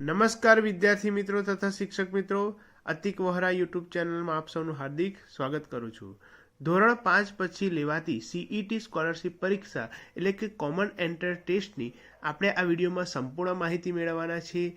નમસ્કાર વિદ્યાર્થી મિત્રો તથા શિક્ષક મિત્રો, અતિક વહરા યુટ્યુબ ચેનલમાં આપ સૌનું હાર્દિક સ્વાગત કરું છું. ધોરણ પાંચ પછી લેવાતી સીઈટી સ્કોલરશિપ પરીક્ષા, એટલે કે કોમન એન્ટર ટેસ્ટની, આપણે આ વિડીયોમાં સંપૂર્ણ માહિતી મેળવવાના છીએ.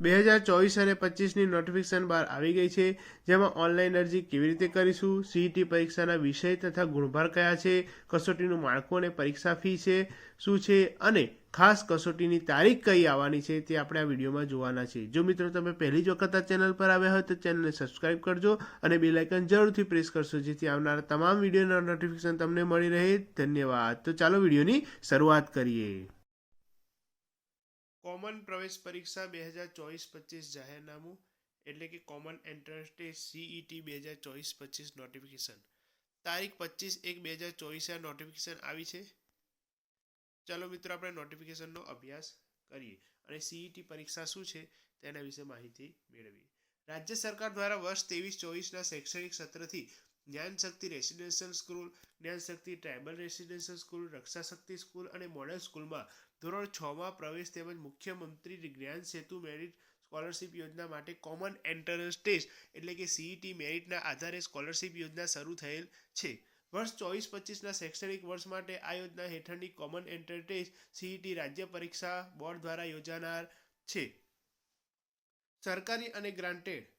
બે હજાર ચોવીસ અને પચીસની નોટિફિકેશન બહાર આવી ગઈ છે, જેમાં ઓનલાઈન અરજી કેવી રીતે કરીશું સીઈટી પરીક્ષાના વિષય તથા ગુણભાર કયા છે, કસોટીનું માળખું અને પરીક્ષા ફી છે, શું છે, અને ખાસ કસોટીની તારીખ કઈ આવવાની છે તે આપણે આ વિડીયોમાં જોવાના છે જો મિત્રો તમે પહેલી જ વખત આ ચેનલ પર આવ્યા હોય તો ચેનલને સબસ્ક્રાઇબ કરજો અને બે લાઇકન જરૂરથી પ્રેસ કરશો, જેથી આવનારા તમામ વિડીયોના નોટિફિકેશન તમને મળી રહે. ધન્યવાદ. તો ચાલો વિડીયોની શરૂઆત કરીએ. કોમન પ્રવેશ પરીક્ષા બે હજાર ચોવીસ પચીસ જાહેરનામું, એટલે કે કોમન એન્ટ્રન્સ ટેસ્ટ સીઈટી બે હજાર ચોવીસ પચીસ નોટિફિકેશન તારીખ પચીસ એક બે હજાર ચોવીસે નોટિફિકેશન આવી છે. ચાલો મિત્રો આપણે નોટિફિકેશનનો અભ્યાસ કરીએ અને સીઈટી પરીક્ષા શું છે તેના વિશે માહિતી મેળવીએ. રાજ્ય સરકાર દ્વારા વર્ષ ત્રેવીસ ચોવીસના શૈક્ષણિક સત્રથી Gyanshakti residential school, Gyanshakti tribal residential school, Rakshashakti school અને મોડેલ સ્કૂલમાં ધોરણ છમાં પ્રવેશ તેમજ મુખ્યમંત્રી જ્ઞાન સેતુ મેરિટ સ્કોલરશિપ યોજના માટે કોમન એન્ટ્રન્સ ટેસ્ટ એટલે કે સીઈટી મેરિટના આધારે સ્કોલરશિપ યોજના શરૂ થયેલ છે. વર્ષ ચોવીસ પચીસના શૈક્ષણિક વર્ષ માટે આ યોજના હેઠળની કોમન એન્ટ્રન્સ સીઈટી રાજ્ય પરીક્ષા બોર્ડ દ્વારા યોજાનાર છે. સરકારી અને ગ્રાન્ટેડ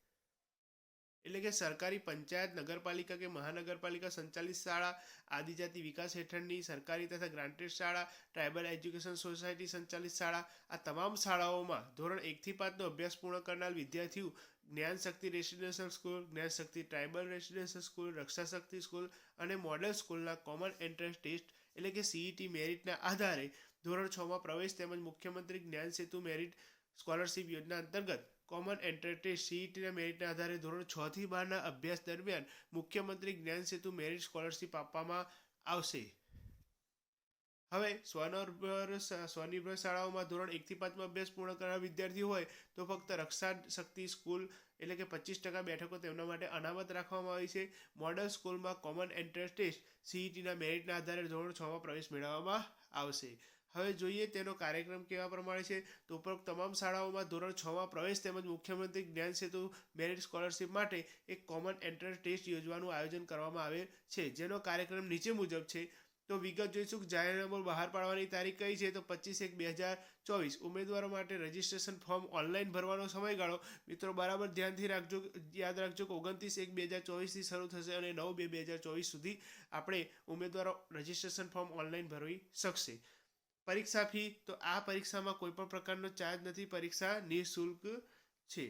એટલે કે સરકારી પંચાયત, નગરપાલિકા કે મહાનગરપાલિકા સંચાલિત શાળા, આદિજાતિ વિકાસ હેઠળની સરકારી તથા ગ્રાન્ટેડ શાળા, ટ્રાઇબલ એજ્યુકેશન સોસાયટી સંચાલિત શાળા, આ તમામ શાળાઓમાં ધોરણ એકથી પાંચનો અભ્યાસ પૂર્ણ કરનાર વિદ્યાર્થીઓ જ્ઞાન Shakti residential school, Gyan Shakti tribal residential school, Raksha Shakti school અને મોડલ સ્કૂલના કોમન એન્ટ્રન્સ ટેસ્ટ એટલે કે સીઈટી મેરિટના આધારે ધોરણ છમાં પ્રવેશ તેમજ મુખ્યમંત્રી જ્ઞાન સેતુ મેરિટ સ્કોલરશિપ યોજના અંતર્ગત કોમન એન્ટ્રન્સ ટેસ્ટ સીઈટીના મેરિટના આધારે ધોરણ છ થી બારના અભ્યાસ દરમિયાન મુખ્યમંત્રી જ્ઞાન સેતુ મેરિટ સ્કોલરશીપ આપવામાં આવશે. હવે સ્વનિર્ભર સ્વનિર્ભર શાળાઓમાં ધોરણ એકથી પાંચમાં અભ્યાસ પૂર્ણ કરનાર વિદ્યાર્થીઓ હોય તો ફક્ત રક્ષા શક્તિ સ્કૂલ એટલે કે પચીસ ટકા બેઠકો તેમના માટે અનામત રાખવામાં આવી છે. મોડલ સ્કૂલમાં કોમન એન્ટ્રન્સ ટેસ્ટ સીઈટીના મેરિટના આધારે ધોરણ છમાં પ્રવેશ મેળવવામાં આવશે. હવે જોઈએ તેનો કાર્યક્રમ કેવા પ્રમાણે છે. તો ઉપરોક્ત તમામ શાળાઓમાં ધોરણ છમાં પ્રવેશ તેમજ મુખ્યમંત્રી જ્ઞાન સેતુ મેરિટ સ્કોલરશિપ માટે એક કોમન એન્ટ્રન્સ ટેસ્ટ યોજવાનું આયોજન કરવામાં આવે છે, જેનો કાર્યક્રમ નીચે મુજબ છે. તો વિગત જોઈશું જાહેરનામું બહાર પાડવાની તારીખ કઈ છે. તો પચીસ એક બે હજાર ચોવીસ. ઉમેદવારો માટે રજીસ્ટ્રેશન ફોર્મ ઓનલાઈન ભરવાનો સમયગાળો. મિત્રો, બરાબર ધ્યાનથી રાખજો, યાદ રાખજો કે ઓગણત્રીસ એક બે હજાર ચોવીસથી શરૂ થશે અને નવ બે બે હજાર ચોવીસ સુધી આપણે ઉમેદવારો રજીસ્ટ્રેશન ફોર્મ ઓનલાઈન ભરવી શકશે. પરીક્ષા ફી, તો આ પરીક્ષામાં કોઈ પણ પ્રકારનો ચાર્જ નથી. પરીક્ષા નિઃશુલ્ક છે.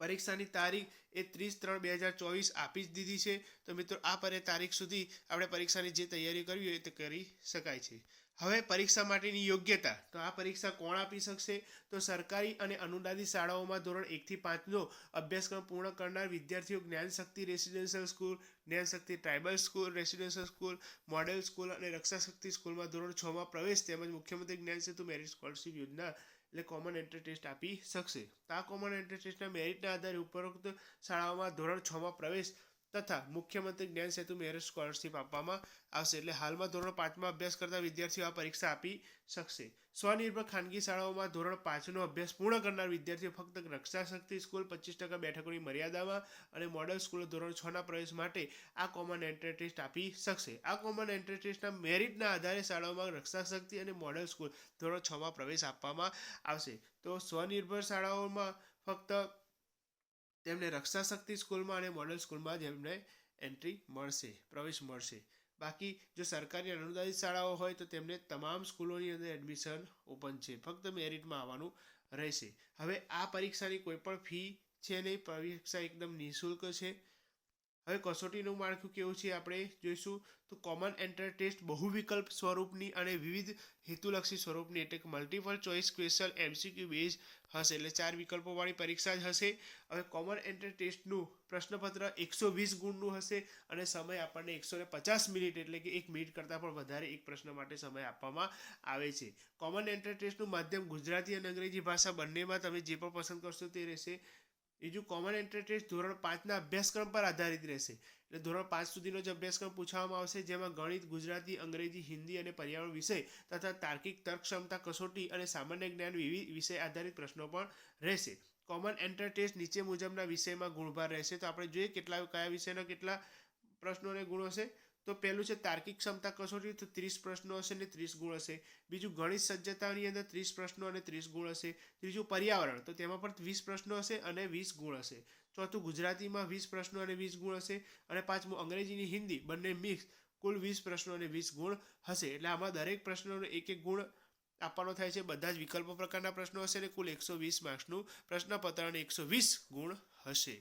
પરીક્ષાની તારીખ એ ત્રીસ ત્રણ બે હજાર ચોવીસ આપી જ દીધી છે. તો મિત્રો, આ પરે તારીખ સુધી આપણે પરીક્ષાની જે તૈયારી કરવી હોય તે કરી શકાય છે. હવે પરીક્ષા માટેની યોગ્યતા, તો આ પરીક્ષા કોણ આપી શકશે? તો સરકારી અને અનુદાનિત શાળાઓમાં ધોરણ એકથી પાંચનો અભ્યાસક્રમ પૂર્ણ કરનાર વિદ્યાર્થીઓ Gyanshakti residential school, Gyan Shakti tribal school, residential school, model school અને રક્ષાશક્તિ સ્કૂલમાં ધોરણ છમાં પ્રવેશ તેમજ મુખ્યમંત્રી જ્ઞાન સેતુ મેરિટ સ્કોલરશિપ યોજના એટલે કોમન એન્ટ્રી ટેસ્ટ આપી શકશે. આ કોમન એન્ટ્રી ટેસ્ટના મેરિટના આધારે ઉપરોક્ત શાળાઓમાં ધોરણ છમાં પ્રવેશ તથા મુખ્યમંત્રી જ્ઞાન સેતુ મેરિટ સ્કોલરશિપ આપવામાં આવશે. એટલે હાલમાં ધોરણ પાંચમાં અભ્યાસ કરતા વિદ્યાર્થીઓ આ પરીક્ષા આપી શકશે. સ્વનિર્ભર ખાનગી શાળાઓમાં ધોરણ પાંચનો અભ્યાસ પૂર્ણ કરનાર વિદ્યાર્થીઓ ફક્ત રક્ષા શક્તિ સ્કૂલ પચીસ ટકા બેઠકોની મર્યાદામાં અને મોડલ સ્કૂલ ધોરણ છના પ્રવેશ માટે આ કોમન એન્ટ્રી ટેસ્ટ આપી શકશે. આ કોમન એન્ટ્રી ટેસ્ટના મેરિટના આધારે શાળાઓમાં રક્ષા શક્તિ અને મોડલ સ્કૂલ ધોરણ છમાં પ્રવેશ આપવામાં આવશે. તો સ્વનિર્ભર શાળાઓમાં ફક્ત તેમને રક્ષા શક્તિ સ્કૂલમાં અને મોડલ સ્કૂલમાં જ એમને એન્ટ્રી મળશે, પ્રવેશ મળશે. બાકી જો સરકારી અનુદાનિત શાળાઓ હોય તો તેમને તમામ સ્કૂલોની અંદર એડમિશન ઓપન છે. ફક્ત મેરિટમાં આવવાનું રહેશે. હવે આ પરીક્ષાની કોઈપણ ફી છે નહીં. પરીક્ષા એકદમ નિઃશુલ્ક છે. હવે કસોટીનું માળખું કેવું છે આપણે જોઈશું. તો કોમન એન્ટર ટેસ્ટ બહુ વિકલ્પ સ્વરૂપની અને વિવિધ હેતુલક્ષી સ્વરૂપની એટલે કે multiple choice question MCQ base હશે. એટલે ચાર વિકલ્પોવાળી પરીક્ષા જ હશે. હવે કોમન એન્ટર ટેસ્ટનું પ્રશ્નપત્ર એકસો વીસ ગુણનું હશે અને સમય આપણને એકસો ને પચાસ મિનિટ એટલે કે એક મિનિટ કરતાં પણ વધારે એક પ્રશ્ન માટે સમય આપવામાં આવે છે. કોમન એન્ટર ટેસ્ટનું માધ્યમ ગુજરાતી અને અંગ્રેજી ભાષા બંનેમાં તમે જે પણ પસંદ કરશો તે રહેશે. બીજું કોમન એન્ટ્રી ધોરણ પાંચના અભ્યાસક્રમ પર આધારિત રહેશે. એટલે ધોરણ પાંચ સુધીનો જ અભ્યાસક્રમ પૂછવામાં આવશે, જેમાં ગણિત, ગુજરાતી, અંગ્રેજી, હિન્દી અને પર્યાવરણ વિષય તથા તાર્કિક તર્ક ક્ષમતા કસોટી અને સામાન્ય જ્ઞાન વિવિધ વિષય આધારિત પ્રશ્નો પણ રહેશે. કોમન એન્ટ્રી ટેસ્ટ નીચે મુજબના વિષયમાં ગુણભાર રહેશે. તો આપણે જોઈએ કેટલા, કયા વિષયના કેટલા પ્રશ્નોને ગુણ હશે. તો પહેલું છે તાર્કિક ક્ષમતા કસોટી, તો ત્રીસ પ્રશ્નો હશે અને ત્રીસ ગુણ હશે. બીજું ગણિત સજ્જતાની અંદર ત્રીસ પ્રશ્નો અને ત્રીસ ગુણ હશે. ત્રીજું પર્યાવરણ, તો તેમાં પણ વીસ પ્રશ્નો હશે અને વીસ ગુણ હશે. ચોથું ગુજરાતીમાં વીસ પ્રશ્નો અને વીસ ગુણ હશે અને પાંચમું અંગ્રેજીની હિન્દી, બંને મિક્સ કુલ વીસ પ્રશ્નો અને વીસ ગુણ હશે. એટલે આમાં દરેક પ્રશ્નોનો એક એક ગુણ આપવાનો થાય છે. બધા જ વિકલ્પો પ્રકારના પ્રશ્નો હશે અને કુલ એકસો વીસ માર્ક્સનું પ્રશ્નપત્ર અને એકસો વીસ ગુણ હશે.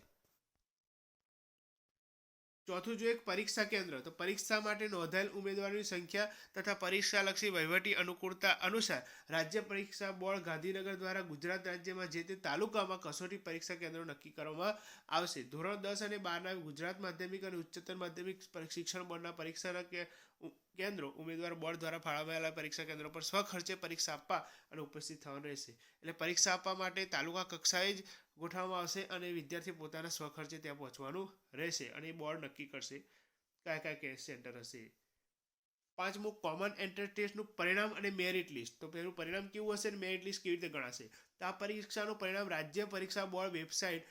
ચોથું જો એક પરીક્ષા કેન્દ્ર, તો પરીક્ષા માટે નોંધાયેલ ઉમેદવારોની સંખ્યા તથા પરીક્ષાલક્ષી વહીવટી અનુકૂળતા અનુસાર રાજ્ય પરીક્ષા બોર્ડ ગાંધીનગર દ્વારા ગુજરાત રાજ્યમાં જે તે તાલુકામાં કસોટી પરીક્ષા કેન્દ્રો નક્કી કરવામાં આવશે. ધોરણ દસ અને બારના ગુજરાત માધ્યમિક અને ઉચ્ચતર માધ્યમિક શિક્ષણ બોર્ડના પરીક્ષાના કેન્દ્રો ઉમેદવાર બોર્ડ દ્વારા ફાળવાયેલા પરીક્ષા કેન્દ્રો પર સ્વખર્ચે પરીક્ષા આપવા અને ઉપસ્થિત થવાનું રહેશે. એટલે પરીક્ષા આપવા માટે તાલુકા કક્ષાએ જ ગોઠવવામાં આવશે અને વિદ્યાર્થી પોતાના સ્વખર્ચે ત્યાં પહોંચવાનું રહેશે અને એ બોર્ડ નક્કી કરશે કયા કયા કેસ સેન્ટર હશે. પાંચમું કોમન એન્ટ્રન્સ ટેસ્ટનું પરિણામ અને મેરિટ લિસ્ટ તો પેલું પરિણામ કેવું હશે અને મેરિટ લિસ્ટ કેવી રીતે ગણાશે? તો આ પરીક્ષાનું પરિણામ રાજ્ય પરીક્ષા board website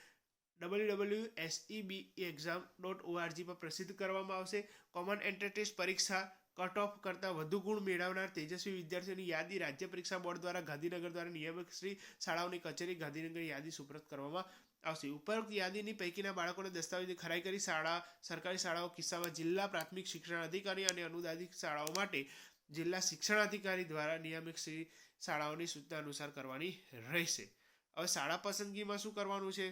W W SEB exam dot org પર પ્રસિદ્ધ કરવામાં આવશે. કોમન ટેસ્ટ પરીક્ષા કટ ઓફ કરતાં વધુ ગુણ મેળવનાર તેજસ્વી વિદ્યાર્થીઓની યાદી રાજ્ય પરીક્ષા બોર્ડ દ્વારા ગાંધીનગર દ્વારા નિયામક શ્રી શાળાઓની કચેરી ગાંધીનગર યાદી સુપ્રત કરવામાં આવશે. ઉપરોક્ત યાદીની પૈકીના બાળકોને દસ્તાવેજી ખરાઈ કરી શાળા, સરકારી શાળાઓ કિસ્સામાં જિલ્લા પ્રાથમિક શિક્ષણ અધિકારી અને અનુદાનિત શાળાઓ માટે જિલ્લા શિક્ષણ અધિકારી દ્વારા નિયામક શ્રી શાળાઓની સૂચના અનુસાર કરવાની રહેશે. હવે શાળા પસંદગીમાં શું કરવાનું છે?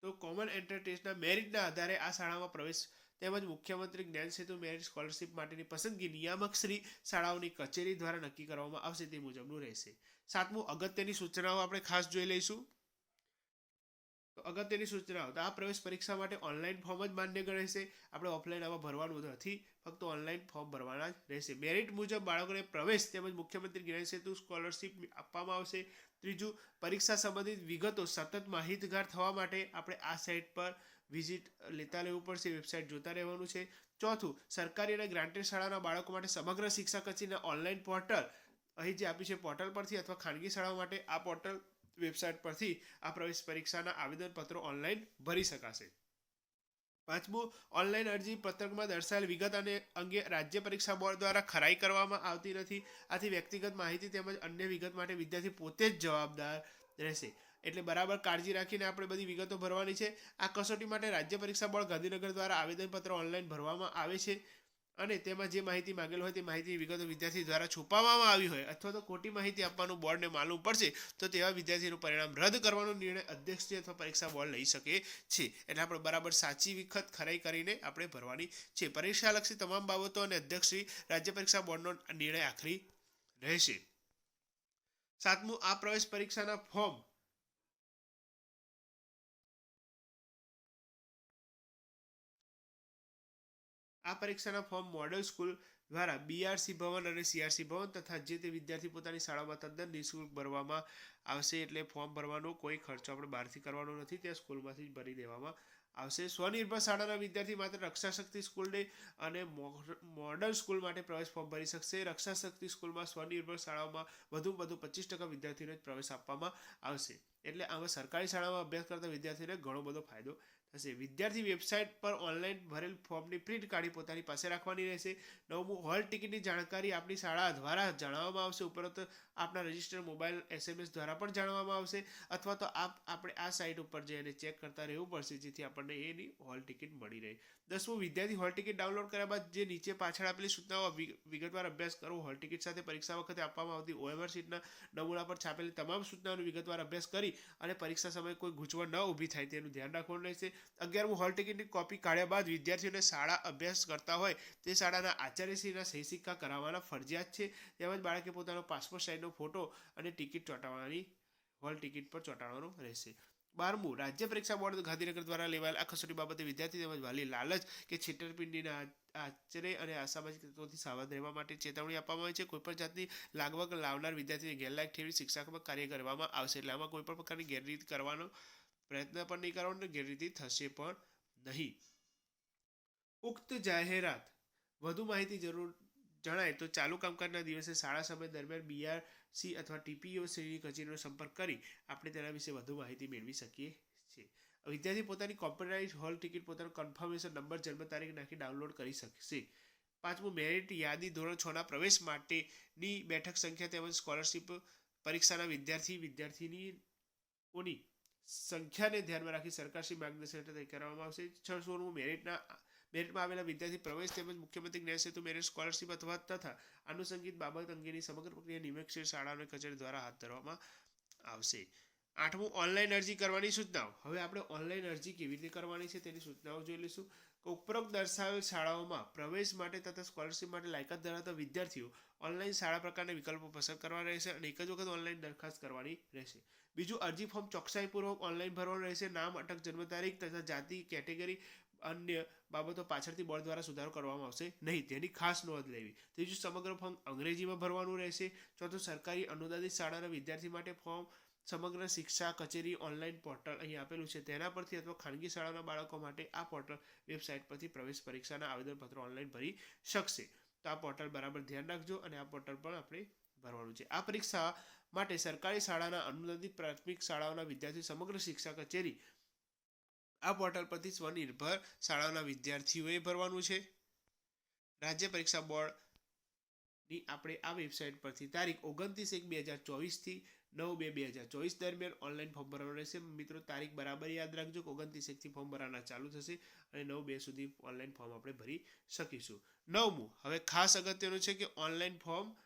તો કોમન એન્ટ્રન્સ મેરિટના આધારે આ શાળામાં પ્રવેશ તેમજ મુખ્યમંત્રી જ્ઞાન સેતુ મેરિટ સ્કોલરશિપ માટેની પસંદગી નિયામક શ્રી શાળાઓની કચેરી દ્વારા નક્કી કરવામાં આવશે તે મુજબનું રહેશે. સાતમું, અગત્યની સૂચનાઓ આપણે ખાસ જોઈ લઈશું. તો અગત્યની સૂચનાઓ, તો આ પ્રવેશ પરીક્ષા માટે ઓનલાઈન ફોર્મ જ માન્ય રહેશે. આપણે ઓફલાઈન આમાં ભરવાનું નથી, ફક્ત ઓનલાઈન ફોર્મ ભરવાના જ રહેશે. મેરિટ મુજબ બાળકોને પ્રવેશ તેમજ મુખ્યમંત્રી જ્ઞાન સેતુ સ્કોલરશિપ આપવામાં આવશે. ત્રીજું, પરીક્ષા સંબંધિત વિગતો સતત માહિતગાર થવા માટે આપણે આ સાઇટ પર વિઝિટ લેતા રહેવું પડશે વેબસાઇટ જોતા રહેવાનું છે. ચોથું, સરકારી અને ગ્રાન્ટેડ શાળાના બાળકો માટે સમગ્ર શિક્ષા કચેરીના ઓનલાઈન પોર્ટલ અહીં જે આપ્યું છે પોર્ટલ પરથી અથવા ખાનગી શાળાઓ માટે આ પોર્ટલ વેબસાઇટ પરથી આ પ્રવેશ પરીક્ષાના આવેદનપત્રો ઓનલાઈન ભરી શકાશે. પાંચમું ઓનલાઈન અરજી પત્રકમાં દર્શાવેલ વિગત અને અંગે રાજ્ય પરીક્ષા બોર્ડ દ્વારા ખરાઈ કરવામાં આવતી નથી. આથી વ્યક્તિગત માહિતી તેમજ અન્ય વિગત માટે વિદ્યાર્થી પોતે જ જવાબદાર રહેશે. એટલે બરાબર કાળજી રાખીને આપણે બધી વિગતો ભરવાની છે. આ કસોટી માટે રાજ્ય પરીક્ષા બોર્ડ ગાંધીનગર દ્વારા આવેદનપત્ર ઓનલાઈન ભરવામાં આવે છે. અને તેમાં જે માહિતી માંગેલ હોય તે માહિતી વિગતો વિદ્યાર્થી દ્વારા છુપાવવામાં આવી હોય અથવા તો ખોટી માહિતી આપવાનું બોર્ડને માલુમ પડશે, તો તેવા વિદ્યાર્થીનું પરિણામ રદ કરવાનો નિર્ણય અધ્યક્ષશ્રી અથવા પરીક્ષા બોર્ડ લઈ શકે છે. એટલે આપણે બરાબર સાચી વિખત ખરાઈ કરીને આપણે ભરવાની છે. પરીક્ષાલક્ષી તમામ બાબતો અને અધ્યક્ષશ્રી રાજ્ય પરીક્ષા બોર્ડનો નિર્ણય આખરી રહેશે. સાતમું, આ પ્રવેશ પરીક્ષાના ફોર્મ આ પરીક્ષાના ફોર્મ મોડલ સ્કૂલ દ્વારા બીઆરસી ભવન અને સીઆરસી ભવન તથા જે તે વિદ્યાર્થી પોતાની શાળામાં તદ્દન નિઃશુલ્ક ભરવામાં આવશે એટલે ફોર્મ ભરવાનો કોઈ ખર્ચો આપણે બહારથી કરવાનો નથી, ત્યાં સ્કૂલમાંથી જ ભરી દેવામાં આવશે. સ્વનિર્ભર શાળાના વિદ્યાર્થી માત્ર રક્ષાશક્તિ સ્કૂલ ડે અને મોડલ સ્કૂલ માટે પ્રવેશ ફોર્મ ભરી શકશે. રક્ષાશક્તિ સ્કૂલમાં સ્વનિર્ભર શાળાઓમાં વધુ વધુ પચીસ ટકા વિદ્યાર્થીઓને જ પ્રવેશ આપવામાં આવશે. એટલે આમાં સરકારી શાળામાં અભ્યાસ કરતા વિદ્યાર્થીઓને ઘણો બધો ફાયદો થશે. વિદ્યાર્થી વેબસાઇટ પર ઓનલાઈન ભરેલ ફોર્મની પ્રિન્ટ કાઢી પોતાની પાસે રાખવાની રહેશે. નવમું હોલ ટિકિટની જાણકારી આપણી શાળા દ્વારા જણાવવામાં આવશે. ઉપરાંત આપના રજિસ્ટર મોબાઈલ એસએમએસ દ્વારા પણ જાણવામાં આવશે. અથવા તો આપ, આપણે આ સાઇટ ઉપર જઈને ચેક કરતા રહેવું પડશે, જેથી આપણને એની હોલ ટિકિટ મળી રહે. દસમું, વિદ્યાર્થી હોલ ટિકિટ ડાઉનલોડ કર્યા બાદ જે નીચે પાછળ આપેલી સૂચનાઓ વિગતવાર અભ્યાસ કરવો હોલ ટિકિટ સાથે પરીક્ષા વખતે આપવામાં આવતી ઓએમઆર સીટના નમૂના પર છાપેલી તમામ સૂચનાઓનો વિગતવાર અભ્યાસ કરી અને પરીક્ષા સમયે કોઈ ગૂંચવણ ન ઊભી થાય તેનું ધ્યાન રાખવાનું રહેશે. અગિયારમું હોલ ટિકિટની કોપી કાઢ્યા બાદ વિદ્યાર્થીઓને શાળા અભ્યાસ કરતા હોય તે શાળાના આચાર્યશ્રીના સહી સિક્કા કરાવવાના ફરજિયાત છે. તેમજ બાળકે પોતાનો પાસપોર્ટ સાઇઝનો ફોટો અને ટિકિટ ચોંટાડવાની હોલ ટિકિટ પર ચોંટાડવાનો રહેશે. બારમું રાજ્ય પરીક્ષા બોર્ડ ગાંધીનગર દ્વારા લેવાયેલ આ કસોટી બાબતે વિદ્યાર્થી તેમજ વાલી લાલચ કે છેતરપિંડીના આચરે અને અસામાજિક તત્વોથી સાવધ રહેવા માટે ચેતવણી આપવામાં આવી છે. કોઈપણ જાતની લાગવગ લાવનાર વિદ્યાર્થીને ગેરલાયક ઠેરવી શિક્ષાત્મક કાર્ય કરવામાં આવશે એટલે આમાં કોઈ પણ પ્રકારની ગેરરીત કરવાનો પ્રયત્ન પણ નહીં કરવાનો ગેરરીતિ થશે પણ નહીં. ઉક્ત જાહેરાત. વધુ માહિતી જરૂર જણાય તો ચાલુ કામકાજના દિવસે શાળા સમય દરમિયાન બીઆરસી અથવા ટીપીઓ શ્રેણી કચેરીનો સંપર્ક કરી આપણે તેના વિશે વધુ માહિતી મેળવી શકીએ છીએ. વિદ્યાર્થી પોતાની કોમ્પ્યુટરાઇઝ હોલ ટિકિટ પોતાનો કન્ફર્મેશન નંબર જન્મ તારીખ નાખી ડાઉનલોડ કરી શકશે. પાંચમું મેરિટ યાદી ધોરણ છના પ્રવેશ માટેની બેઠક સંખ્યા તેમજ સ્કોલરશિપ પરીક્ષાના વિદ્યાર્થી, વિદ્યાર્થીનીઓની સંખ્યાને ધ્યાનમાં રાખી સરકારશ્રી માર્ગદર્શન હેઠળ કરવામાં આવશે. છ સોળમું મેરિટના મેરિટમાં આવેલા વિદ્યાર્થી પ્રવેશ તેમજ મુખ્યમંત્રી જ્ઞાન સેતુ મેરિટ સ્કોલરશીપ અથવા તથા આનુષંગિક બાબત અંગેની સમગ્ર પ્રક્રિયા નિમેક્ષીય શાળા અને કચેરી દ્વારા હાથ ધરવામાં આવશે. આઠમું, ઓનલાઈન અરજી કરવાની સૂચનાઓ. હવે આપણે ઓનલાઈન અરજી કેવી રીતે કરવાની છે તેની સૂચનાઓ જોઈ લઈશું. ઉપરોક્ત દર્શાવેલ શાળાઓમાં પ્રવેશ માટે તથા સ્કોલરશીપ માટે લાયકાત ધરાવતા વિદ્યાર્થીઓ ઓનલાઈન શાળા પ્રકારના વિકલ્પો પસંદ કરવા રહેશે અને એક જ વખત ઓનલાઈન દરખાસ્ત કરવાની રહેશે. બીજું, અરજી ફોર્મ ચોકસાઈપૂર્વક ઓનલાઈન ભરવાનું રહેશે. નામ, અટક જન્મ તારીખ તથા જાતિ કેટેગરી અન્ય બાબતો પાછળથી બોર્ડ દ્વારા સુધારો કરવામાં આવશે નહીં. તેની ખાસ નોંધ લેવી. ત્રીજું સમગ્ર ફોર્મ અંગ્રેજીમાં ભરવાનું રહેશે. ચોથું, સરકારી અનુદાનિત શાળાના વિદ્યાર્થી માટે ફોર્મ સમગ્ર શિક્ષા કચેરી ઓનલાઈન પોર્ટલ અહીં આપેલું છે. તેના પરથી અથવા ખાનગી શાળાના બાળકો માટે આ પોર્ટલ વેબસાઇટ પરથી પ્રવેશ પરીક્ષાના આવેદનપત્રો ઓનલાઈન ભરી શકશે. તો આ પોર્ટલ બરાબર ધ્યાન રાખજો અને આ પોર્ટલ પણ આપણે ભરવાનું છે. આ પરીક્ષા માટે સરકારી શાળાના અનુદાનિત પ્રાથમિક શાળાઓના વિદ્યાર્થીઓ સમગ્ર શિક્ષા કચેરી આ પોર્ટલ પરથી સ્વનિર્ભર શાળાઓના વિદ્યાર્થીઓએ ભરવાનું છે. રાજ્ય પરીક્ષા બોર્ડની આપણે આ વેબસાઇટ પરથી તારીખ ઓગણત્રીસ એક બે હજાર ચોવીસથી નવ બે બે હજાર ચોવીસ દરમિયાન ઓનલાઈન ફોર્મ ભરવાનું રહેશે. મિત્રો, તારીખ બરાબર યાદ રાખજો કે ઓગણત્રીસ એકથી ફોર્મ ભરવાના ચાલુ થશે અને નવ બે સુધી ઓનલાઈન ફોર્મ આપણે ભરી શકીશું. નવમું, હવે ખાસ અગત્યનું છે કે ઓનલાઈન ફોર્મ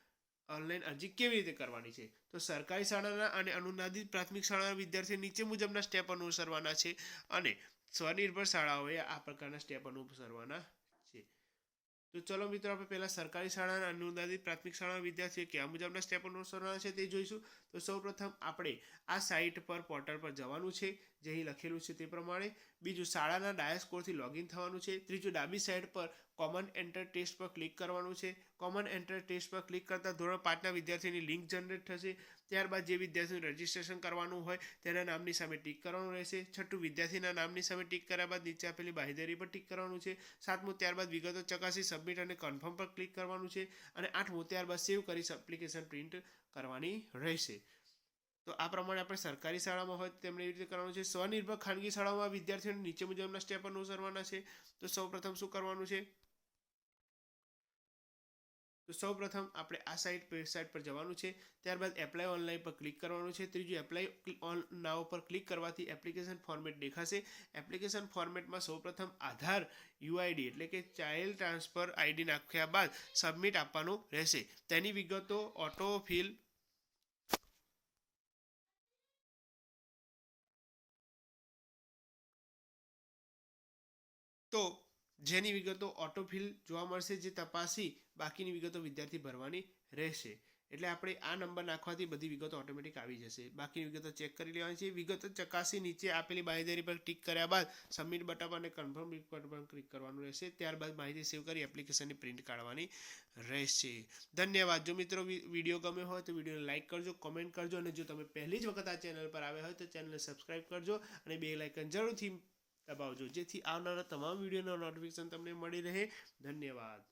ઓનલાઈન અરજી કેવી રીતે કરવાની છે? તો સરકારી શાળાના અને અનુદાનિત પ્રાથમિક શાળાના વિદ્યાર્થીઓ નીચે મુજબના સ્ટેપ અનુસરવાના છે અને સ્વનિર્ભર શાળાઓએ આ પ્રકારના સ્ટેપ અનુસરવાના છે. તો ચલો મિત્રો, આપણે પહેલાં સરકારી શાળાના અનુદાનિત પ્રાથમિક શાળાના વિદ્યાર્થીઓ કયા મુજબના સ્ટેપ અનુસરવાના છે તે જોઈશું. તો સૌપ્રથમ આપણે આ સાઇટ પર પોર્ટલ પર જવાનું છે. જે અહીં લખેલું છે તે પ્રમાણે બીજું શાળાના ડાયા સ્કોરથી લોગિન થવાનું છે. ત્રીજું ડાબી સાઈડ પર કોમન એન્ટર ટેસ્ટ પર ક્લિક કરવાનું છે. કોમન એન્ટર ટેસ્ટ પર ક્લિક કરતાં ધોરણ પાંચના વિદ્યાર્થીની લિંક જનરેટ થશે. ત્યારબાદ જે વિદ્યાર્થીનું રજિસ્ટ્રેશન કરવાનું હોય તેના નામની સામે ટીક કરવાનું રહેશે. છઠ્ઠું, વિદ્યાર્થીના નામની સામે ટીક કર્યા બાદ નીચે આપેલી બાહેધરી પર ટીક કરવાનું છે. સાતમું, ત્યારબાદ વિગતો ચકાસી સબમિટ અને કન્ફર્મ પર ક્લિક કરવાનું છે. અને આઠમું, ત્યારબાદ સેવ કરી એપ્લિકેશન પ્રિન્ટ કરવાની રહેશે. તો આ પ્રમાણે આપણે સરકારી શાળામાં હોય તેમણે એવી રીતે કરવાનું છે. સ્વનિર્ભર ખાનગી શાળામાં વિદ્યાર્થીઓને નીચે મુજબના સ્ટેપ અનુસરવાના છે. તો સૌપ્રથમ શું કરવાનું છે? તો સૌપ્રથમ આપણે આ સાઇટ વેબસાઇટ પર જવાનું છે. ત્યારબાદ એપ્લાય ઓનલાઈન પર ક્લિક કરવાનું છે. ત્રીજું એપ્લાય ઓન નાવ પર ક્લિક કરવાથી એપ્લિકેશન ફોર્મેટ દેખાશે. એપ્લિકેશન ફોર્મેટમાં સૌપ્રથમ આધાર યુઆઈડી એટલે કે ચાઇલ્ડ ટ્રાન્સફર આઈડી નાખ્યા બાદ સબમિટ આપવાનું રહેશે. તેની વિગતો ઓટો ફિલ તો જેની વિગતો ઓટોફિલ જોવા મળશે, જે તપાસી બાકીની વિગતો વિદ્યાર્થી ભરવાની રહેશે. એટલે આપણે આ નંબર નાખવાથી બધી વિગતો ઓટોમેટિક આવી જશે. બાકીની વિગતો ચેક કરી લેવાની છે. વિગતો ચકાસી નીચે આપેલી બાંહેધરી પર ટિક કર્યા બાદ સબમિટ બટન અને કન્ફર્મ બટન ક્લિક કરવાનું રહેશે. ત્યારબાદ માહિતી સેવ કરી એપ્લિકેશનની પ્રિન્ટ કાઢવાની રહેશે. ધન્યવાદ. જો મિત્રો વીડિયો ગમ્યો હોય તો વિડીયોને લાઇક કરજો કોમેન્ટ કરજો અને જો તમે પહેલી જ વખત આ ચેનલ પર આવ્યા હોય તો ચેનલને સબસ્ક્રાઇબ કરજો અને બે લાઇકન જરૂરથી દબાવજો. જેથી આવનારા તમામ વિડીયોનો નોટિફિકેશન તમને મળી રહે. ધન્યવાદ.